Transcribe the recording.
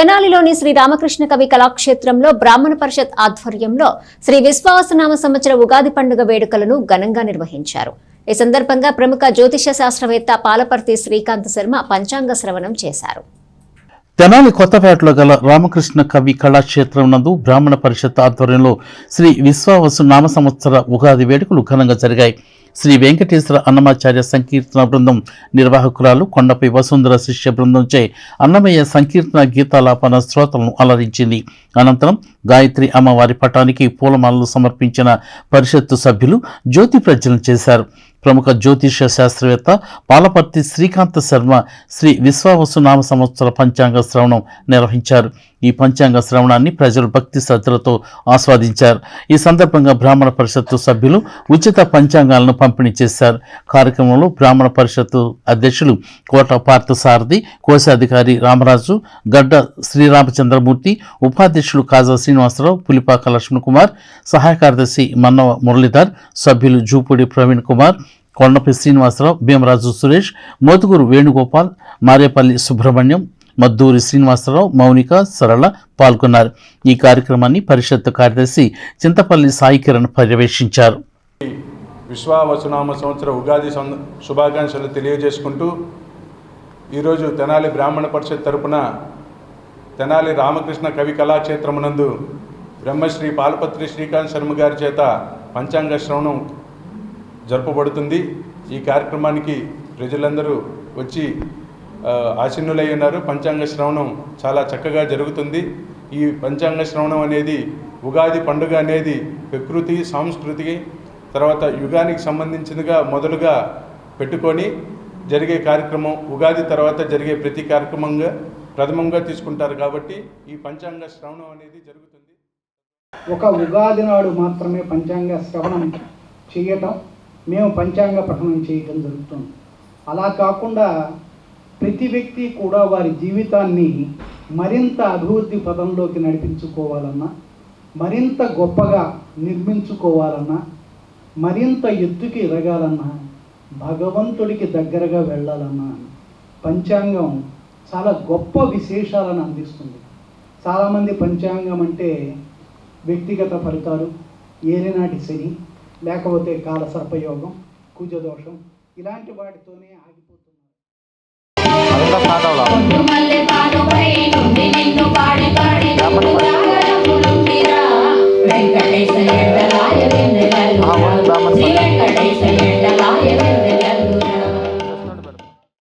తెనాలిలోని శ్రీ రామకృష్ణ కవి కళాక్షేత్రంలో బ్రాహ్మణ పరిషత్ ఆధ్వర్యంలో శ్రీ విశ్వాసనామ సంవత్సర ఉగాది పండుగ వేడుకలను ఘనంగా నిర్వహించారు. ఈ సందర్భంగా ప్రముఖ జ్యోతిష శాస్త్రవేత్త పాలపర్తి శ్రీకాంత్ శర్మ పంచాంగ శ్రవణం చేశారు. తెనాలి కొత్తపేటలో గల రామకృష్ణ కవి కళాక్షేత్రం నందు బ్రాహ్మణ పరిషత్ ఆధ్వర్యంలో శ్రీ విశ్వావసు నామ సంవత్సర ఉగాది వేడుకలు ఘనంగా జరిగాయి. శ్రీ వెంకటేశ్వర అన్నమాచార్య సంకీర్తన బృందం నిర్వాహకురాలు కొండపై వసుంధర శిష్య బృందంచే అన్నమయ్య సంకీర్తన గీతాలాపన శ్రోతలను అలరించింది. అనంతరం గాయత్రి అమ్మవారి పటానికి పూలమాలలు సమర్పించిన పరిషత్తు సభ్యులు జ్యోతి ప్రజ్వలన చేశారు. ప్రముఖ జ్యోతిష శాస్త్రవేత్త పాలపర్తి శ్రీకాంత శర్మ శ్రీ విశ్వావసునామ సంవత్సర పంచాంగ శ్రవణం నిర్వహించారు. ఈ పంచాంగ శ్రవణాన్ని ప్రజలు భక్తి శ్రద్ధలతో ఆస్వాదించారు. ఈ సందర్భంగా బ్రాహ్మణ పరిషత్తు సభ్యులు ఉచిత పంచాంగాలను పంపిణీ చేశారు. కార్యక్రమంలో బ్రాహ్మణ పరిషత్తు అధ్యక్షులు కోట పార్థసారథి కోశాధికారి రామరాజు గడ్డ శ్రీరామచంద్రమూర్తి ఉపాధ్యక్షులు కాజా శ్రీనివాసరావు పులిపాక లక్ష్మణ్ కుమార్ సహాయ కార్యదర్శి మన్నవ మురళీధర్ సభ్యులు జూపూడి ప్రవీణ్ కుమార్ కొండపి శ్రీనివాసరావు భీమరాజు సురేష్ మోతుగూరు వేణుగోపాల్ మారేపల్లి సుబ్రహ్మణ్యం మద్దూరి శ్రీనివాసరావు మౌనిక సరళ పాల్గొన్నారు. ఈ కార్యక్రమాన్ని పరిషత్ కార్యదర్శి చింతపల్లి సాయి కిరణ్ పర్యవేక్షించారు. విశ్వావసునామ సంవత్సర ఉగాది శుభాకాంక్షలు తెలియజేసుకుంటూ ఈరోజు తెనాలి బ్రాహ్మణ పరిషత్ తరపున తెనాలి రామకృష్ణ కవి కళాక్షేత్రమునందు బ్రహ్మశ్రీ పాలపత్రి శ్రీకాంత్ శర్మ గారి చేత పంచాంగ శ్రవణం జరపబడుతుంది. ఈ కార్యక్రమానికి ప్రజలందరూ వచ్చి ఆ, ఆసీనులై ఉన్నారు. పంచాంగ శ్రవణం చాలా చక్కగా జరుగుతుంది. ఈ పంచాంగ శ్రవణం అనేది ఉగాది పండుగ అనేది ప్రకృతి సాంస్కృతికి తర్వాత యుగానికి సంబంధించినగా మొదలుగా పెట్టుకొని జరిగే కార్యక్రమం ఉగాది తర్వాత జరిగే ప్రతి కార్యక్రమంగా ప్రథమంగా తీసుకుంటారు కాబట్టి ఈ పంచాంగ శ్రవణం అనేది జరుగుతుంది. ఒక ఉగాది నాడు మాత్రమే పంచాంగ శ్రవణం చేయటం మేము పంచాంగ పఠనం చేయడం జరుగుతుంది. అలా కాకుండా ప్రతి వ్యక్తి కూడా వారి జీవితాన్ని మరింత అభివృద్ధి పదంలోకి నడిపించుకోవాలన్నా మరింత గొప్పగా నిర్మించుకోవాలన్నా మరింత ఎత్తుకి ఎదగాలన్నా భగవంతుడికి దగ్గరగా వెళ్ళాలన్నా పంచాంగం చాలా గొప్ప విశేషాలను అందిస్తుంది. చాలామంది పంచాంగం అంటే వ్యక్తిగత ఫలితాలు ఏలినాటి శని లేకపోతే కాల సర్పయోగం కుజదోషం ఇలాంటి వాటితోనే ఆగిపోతున్నారు.